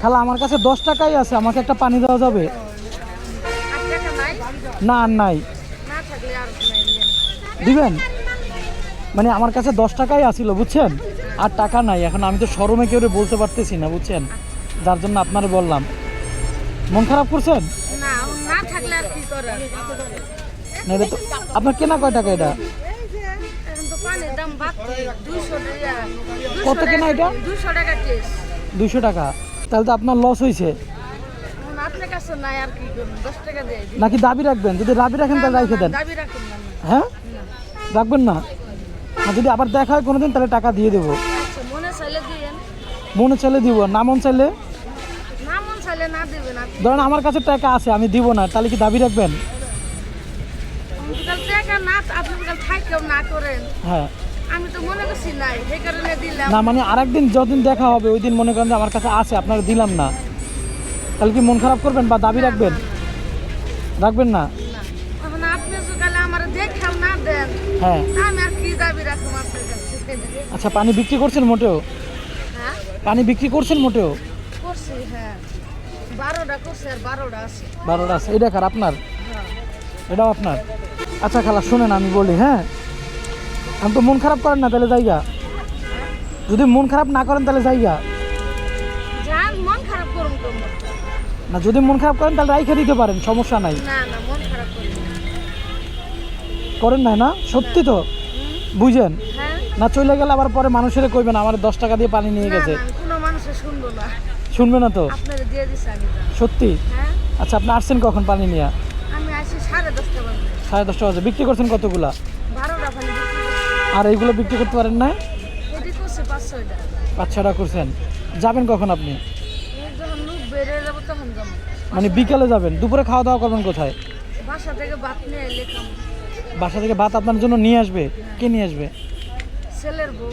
খালা আমার কাছে দশ টাকাই আছে আমাকে একটা পানি দেওয়া যাবে। না আর নাই। দিবেন? মানে আমার কাছে দশ টাকাই আসিল বুঝছেন? আর টাকা নাই এখন আমি তো শরমে কেউ বলতে পারতেছি না বুঝছেন? যার জন্য আপনার বললাম। মন খারাপ করছেন? না এটা তো আপনার কেনা কয় টাকা এটা? কত কেনা এটা? দুশো টাকা। তাহলে তো আপনার লস হয়েছে। নাকি দাবি রাখবেন? যদি দাবি রাখেন তাহলে রেখে দেন। হ্যাঁ? রাখবেন না? যদি আবার দেখা হয় কোনোদিন তাহলে টাকা দিয়ে দেবো। আচ্ছা মনে চাইলে দিব না মন চাইলে? ধরেন আমার কাছে টাকা আছে আমি দিব না তাহলে কি দাবি রাখবেন? হ্যাঁ। আমি তো মনে করছি নাই সেই কারণে দিলাম। না মানে আরেকদিন যদিন দেখা হবে ওই দিন মনে করেন যে আমার কাছে আছে আপনারা দিলাম না। তাহলে কি মন খারাপ করবেন বা দাবি রাখবেন? রাখবেন না? না। আপনি সকালে আমার দেখাও না দেন হ্যাঁ। আমি আর কি দাবি রাখব আপনার কাছে? আচ্ছা পানি বিক্রি করছেন মোটেও? হ্যাঁ? পানি বিক্রি করছেন মোটেও? করছি হ্যাঁ। বারোটা করছে আর বারোটা আছে। বারোটা আছে। এটা কার আপনার? হ্যাঁ। এটাও আপনার? আচ্ছা খালা শোনেন আমি বলি হ্যাঁ? আমি তো মন খারাপ করেন না তাহলে জায়গা যদি মন খারাপ না করেন তাহলে জায়গা না যদি মন খারাপ করেন তাহলে রাইখে দিতে পারেন সমস্যা নাই। করুন না। করেন না? সত্যি তো? বুঝেন? হ্যাঁ। না চলে গেলে আবার পরে মানুষের কইবেন আমার দশ টাকা দিয়ে পানি নিয়ে গেছে। শুনব না। তো। সত্যি? হ্যাঁ। আচ্ছা আপনি আসছেন কখন পানি নিয়ে? সাড়ে দশটা বাজে। বিক্রি করছেন কতগুলা? আর এইগুলো বিক্রি করতে পারেন না? পাঁচ ছটা করছেন। যাবেন কখন আপনি? মানে বিকালে যাবেন? দুপুরে খাওয়া দাওয়া করবেন কোথায়? বাসা থেকে বাত নিয়ে বাসা থেকে ভাত আপনার জন্য নিয়ে আসবে? কে নিয়ে আসবে? ছেলের বউ।